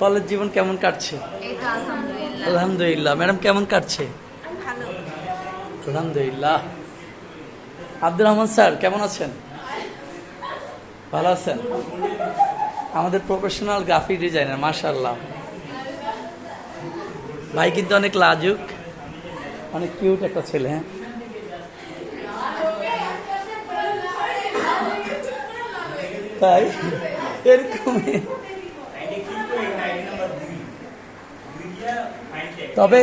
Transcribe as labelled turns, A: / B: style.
A: College জীবন কেমন কাটছে?
B: আলহামদুলিল্লাহ।
A: ম্যাডাম, কেমন কাটছে? আলহামদুলিল্লাহ। আব্দুর রহমান স্যার, কেমন আছেন? ভালো আছেন? আমাদের প্রফেশনাল গ্রাফিক ডিজাইনার মাশাল্লাহ ভাই কিন্তু অনেক লাজুক, অনেক কিউট একটা ছেলে হ্যাঁ? তাই?
C: ফাইন
A: তবে